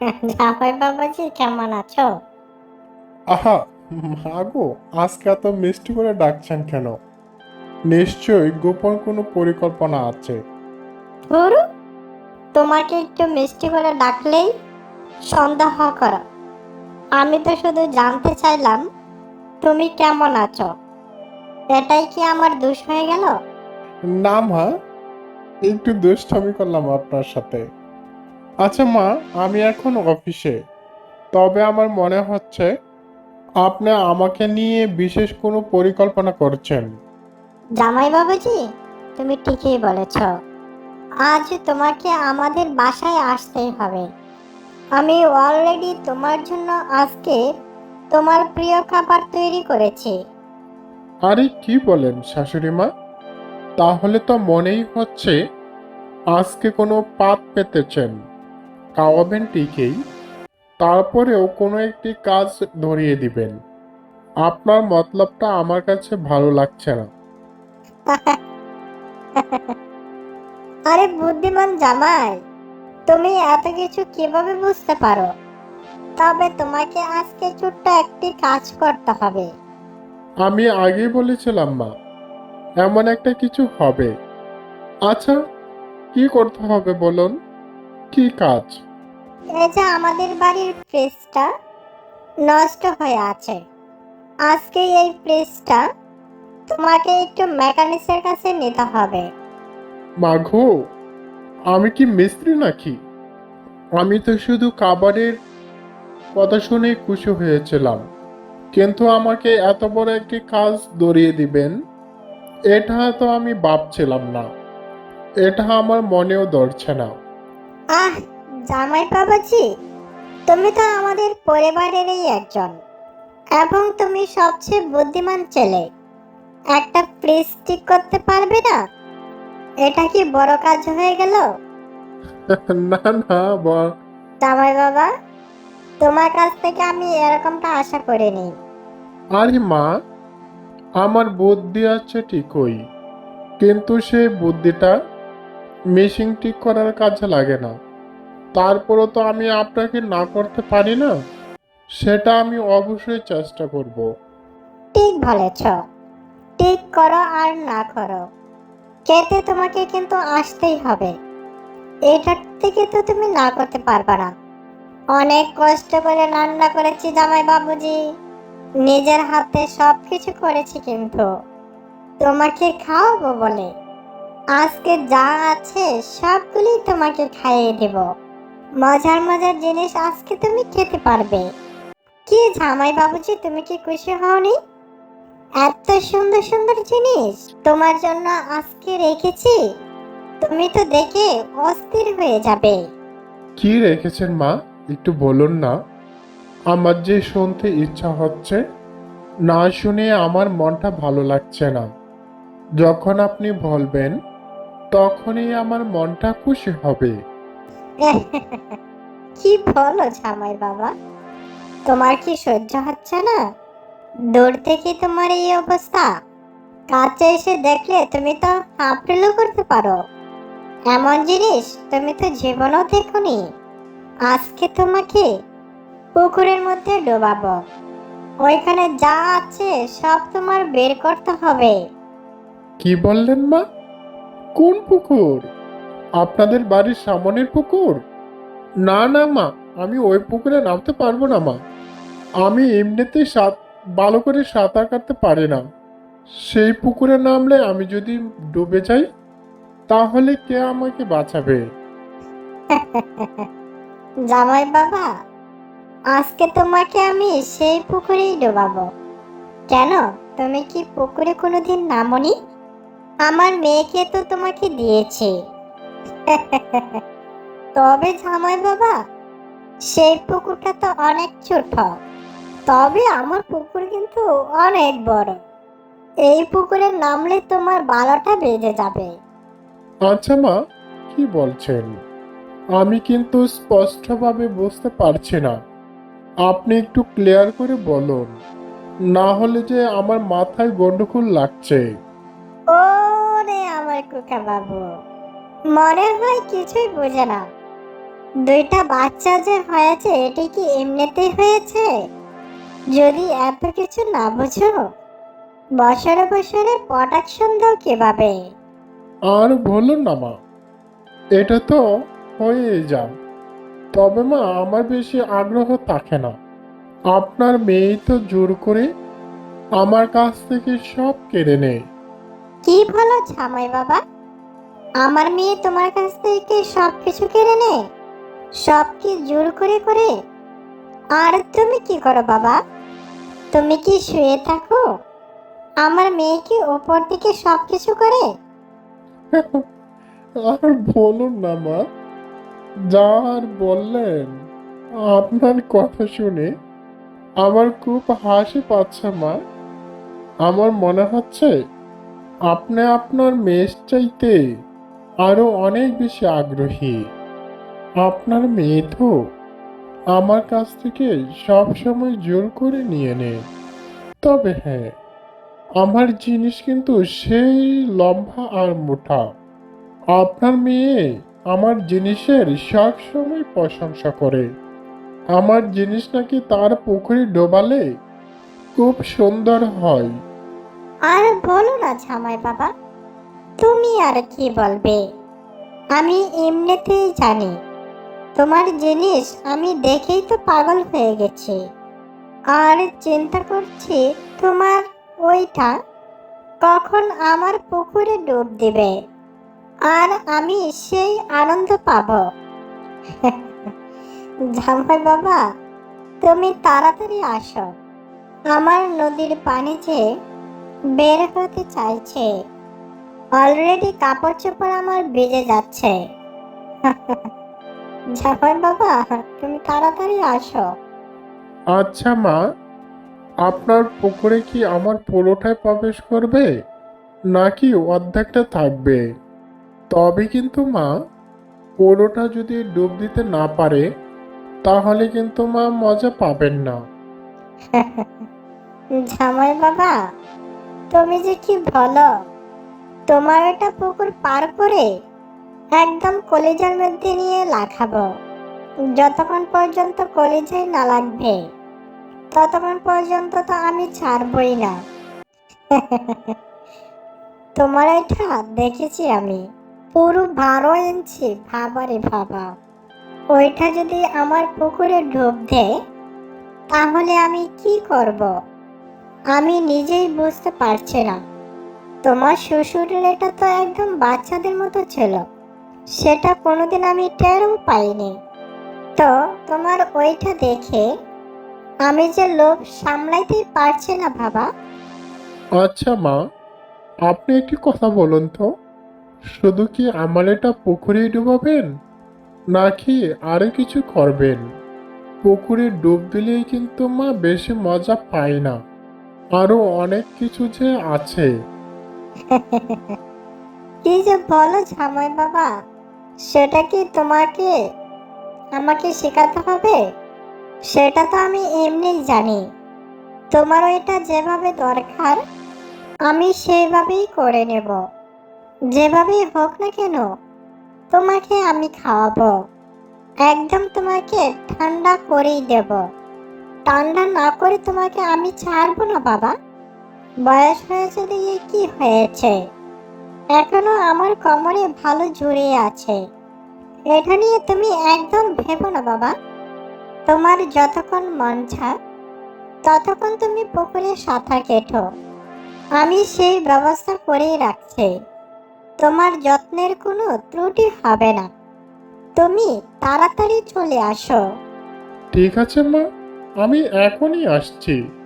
জামাই বাবাজি কেমন আছো? আহা মাগো আজকে এত মিষ্টি করে ডাকছেন কেন? নিশ্চয়ই গোপন কোনো পরিকল্পনা আছে। ধরু তোমাকে একটু মিষ্টি করে ডাকলেই সন্দেহ করো। আমি তো শুধু জানতে চাইলাম তুমি কেমন আছো? এটাই কি আমার দোষ হয়ে গেল? না মা একটু দুষ্টামি করলাম আপনার সাথে। আচ্ছা মা আমি এখন অফিসে। তবে আমার মনে হচ্ছে আপনি আমাকে নিয়ে বিশেষ কোনো পরিকল্পনা করছেন। জামাই বাবাজি তুমি ঠিকই বলেছ। আজ তোমাকে আমাদের বাসায় আসতেই হবে। আমি অলরেডি তোমার জন্য আজকে তোমার প্রিয় খাবার তৈরি করেছি। আরে কি বলেন শাশুড়ি মা? তাহলে তো মনেই হচ্ছে আজকে কোনো পাত পেতেছেন। খাওয়াবেন ঠিকই। তারপরেও কোনো একটি কাজ ধরিয়ে দিবেন। আপনার মতলবটা আমার কাছে ভালো লাগছে না। আরে বুদ্ধিমান জামাই তুমি এত কিছু কীভাবে বুঝতে পারো? তবে তোমাকে আজকে ছোট্ট একটি কাজ করতে হবে। আমি আগে বলেছিলাম মা এমন একটা কিছু হবে। আচ্ছা কি করতে হবে বলুন? কি কাজ? এই যে আমাদের বাড়ির প্রেসটা নষ্ট হয়ে আছে। আজকে এই প্রেসটা তোমাকে একটু মেকানিক্সের কাছে নিতে হবে। মাঘো আমি কি মিস্ত্রি নাকি? আমি তো শুধু খাবারের কথা শুনেই খুশি হয়েছিলাম। কিন্তু আমাকে এত বড় একটি কাজ ধরিয়ে দিবেন এটা তো আমি ভাবছিলাম না। এটা আমার মনেও ধরছে না। আহ জামাই বাবাজি তুমি তো আমাদের পরিবারেরই একজন এবং তুমি সবচেয়ে বুদ্ধিমান ছেলে। একটা ফ্রিজ ঠিক করতে পারবে না? এটা কি বড় কাজ হয়ে গেল? না না বা- জামাই বাবা তোমার কাছ থেকে আমি এরকমটা আশা করিনি। আরে মা আমার বুদ্ধি আছে ঠিকই কিন্তু সেই বুদ্ধিটা মেশিন ঠিক করার কাজে লাগে না। তারপরও তো আমি আপনাকে না করতে পারি না, সেটা আমি অবশ্যই চেষ্টা করব। ঠিক বলেছ। ঠিক করো আর না করো। খেতে তোমাকে কিন্তু আসতেই হবে। এটার থেকে তো তুমি না করতে পারবে না। অনেক কষ্ট করে রান্না করেছি জামাই বাবুজি। নিজের হাতে সব কিছু করেছি কিন্তু। তোমাকে খাওয়াবো বলে। আজকে যা আছে সবগুলি তোমাকে খাইয়ে দেব। মজার মজার জিনিস আজকে তুমি খেতে পারবে। কি জামাই বাবুজি, তুমি কি খুশি হওনি? এত সুন্দর সুন্দর জিনিস তোমার জন্য আজকে রেখেছি। তুমি তো দেখে অস্থির হয়ে যাবে। কি রেখেছেন মা? একটু বলুন না। আমার যে শুনতে ইচ্ছা হচ্ছে, না শুনে আমার মনটা ভালো লাগছে না। যখন আপনি বলবেন, তখনই আমার মনটা খুশি হবে। কি বলো জামাই বাবা? তোমার কি সহ্য হচ্ছে না? দূর থেকে তোমার এই অবস্থা। কাছে এসে দেখলে তুমি তো হাঁপড়েলও করতে পারো। এমন জিনিস তুমি তো জীবনও দেখোনি। আজকে তোমাকে পুকুরের মধ্যে ডোবাবো। ওইখানে যা আছে সব তোমার বের করতে হবে। কি বললেন মা? কোন পুকুর? আপনাদের বাড়ির সামনের পুকুর? না না, মা, আমি ওই পুকুরে নামতে পারব না, মা। আমি এমনিতেই সাত, ভালো করে সাঁতার কাটতে পারি না। সেই পুকুরে নামলে আমি যদি ডুবে যাই, তাহলে কে আমাকে বাঁচাবে? জামাই বাবা, আজকে তোমাকে আমি সেই পুকুরেই ডোবাবো। কেন? তুমি কি পুকুরে কোনোদিন নামনি? আমার মেয়েকে তো তোমাকে দিয়েছি। তবে জামাই বাবা সেই পুকুরটা তো অনেক ছোট। তবে আমার পুকুর কিন্তু অনেক বড়। এই পুকুরে নামলে তোমার বারোটা বেজে যাবে। আচ্ছা মা কি বলছেন? আমি কিন্তু স্পষ্টভাবে বুঝতে পারছি না। আপনি একটু ক্লিয়ার করে বলুন না হলে যে আমার মাথায় গন্ডগোল লাগছে। ওরে আমার কুকা বাবু। মনে হয় কিছুই বোঝে না। দুইটা বাচ্চা যে হয়েছে এটি কি এমনিতেই হয়েছে? যদি এত কিছু না বুঝো বছরে বছরে প্রোডাকশন দাও কীভাবে? আর বলুন না মা এটা তো হয়ে যান তবে মা আমার বেশি আগ্রহ থাকে না। আপনার মেয়ে তো জোর করে আমার কাছ থেকে সব কেড়ে নেয়। কি ভালো জামাই বাবা? আমার মেয়ে তোমার কাছ থেকে সব কিছু কেড়ে নেয়? সব কি জোর করে করে? আর তুমি কি করো বাবা? তুমি কি শুয়ে থাকো? আমার মেয়ে কি উপর থেকে সব কিছু করে? আর বলুন না মা যা আর বললেন আপনার কথা শুনে আমার খুব হাসি পাচ্ছে মা। আমার মনে হচ্ছে আপনি আপনার মেয়ের চাইতে আরও অনেক বেশি আগ্রহী। আপনার মেয়ে তো আমার কাছ থেকে সব সময় জোর করে নিয়ে নেয়। তবে হ্যাঁ আমার জিনিস কিন্তু সেই লম্বা আর মোটা। আপনার মেয়ে আমার জিনিসের সব সময় প্রশংসা করে। আমার জিনিস নাকি তার পুকুরে ডোবালে খুব সুন্দর হয়। আর বলো না জামাই বাবা তুমি আর কি বলবে? আমি এমনিতেই জানি। তোমার জিনিস আমি দেখেই তো পাগল হয়ে গেছি। আর চিন্তা করছি তোমার ওইটা কখন আমার পুকুরে ডুব দিবে। আর আমি সেই আনন্দ পাব। জামাই বাবা, তুমি তাড়াতাড়ি আসো। আমার নদীর পানি যে বের হতে চাইছে। অলরেডি কাপড় চোপড় আমার ভিজে যাচ্ছে। জামাই বাবা তুমি তাড়াতাড়ি আসো। আচ্ছা মা আপনার পুকুরে কি আমার পোলোটায় প্রবেশ করবে? নাকি অর্ধেকটা থাকবে? তবে কিন্তু মা পোলোটা যদি ডুব দিতে না পারে তাহলে কিন্তু মা মজা পাবেন না। জামাই বাবা তুমি যে কি বলো তোমার এটা পুকুর পার করে একদম কলেজের মধ্যে নিয়ে লাখাবো। যতক্ষণ পর্যন্ত কলেজে না লাগবে, ততক্ষণ পর্যন্ত তো আমি ছাড়বই না। তোমার এটা দেখেছি আমি। পুরো বারো ইঞ্চি ভাবারে ভাবা। ওইটা যদি আমার পুকুরে ডুব দেয় তাহলে আমি কি করব? আমি নিজেই বুঝতে পারছি না। তোমার শ্বশুরের এটা তো একদম বাচ্চাদের মতো ছিল। সেটা কোনোদিন আমি টেরও পাইনি। তো তোমার ওইটা দেখে আমি যে লোভ সামলাইতেই পারছি না বাবা। আচ্ছা মা, আপনি একটি কথা বলুন তো। শুধু কি আমার এটা পুকুরে ডুবাবেন, নাকি আরও কিছু করবেন? পুকুরে ডুব দিলেই কিন্তু মা বেশি মজা পায় না। আরও অনেক কিছু যে আছে। কি যে বলো জামাই বাবা? সেটা কি তোমাকে আমাকে শেখাতে হবে? সেটা তো আমি এমনিই জানি। তোমার ওইটা যেভাবে দরকার, আমি সেইভাবেই করে নেব। যেভাবেই হোক না কেন, তোমাকে আমি খাওয়াবো। একদম তোমাকে ঠান্ডা করেই দেব। ঠান্ডা না করে তোমাকে আমি ছাড়বো না বাবা। বয়স হয়েছে দিয়ে কি হয়েছে? এখনও আমার কোমরে ভালো জুড়ে আছে। এটা নিয়ে তুমি একদম ভেবো না বাবা। তোমার যতক্ষণ মন ছা ততক্ষণ তুমি পুকুরে সাঁতার কেটো। আমি সেই ব্যবস্থা করেই রাখছি। তোমার যত্নের কোনো ত্রুটি হবে না। তুমি তাড়াতাড়ি চলে আসো। ঠিক আছে মা, আমি এখনই আসছি।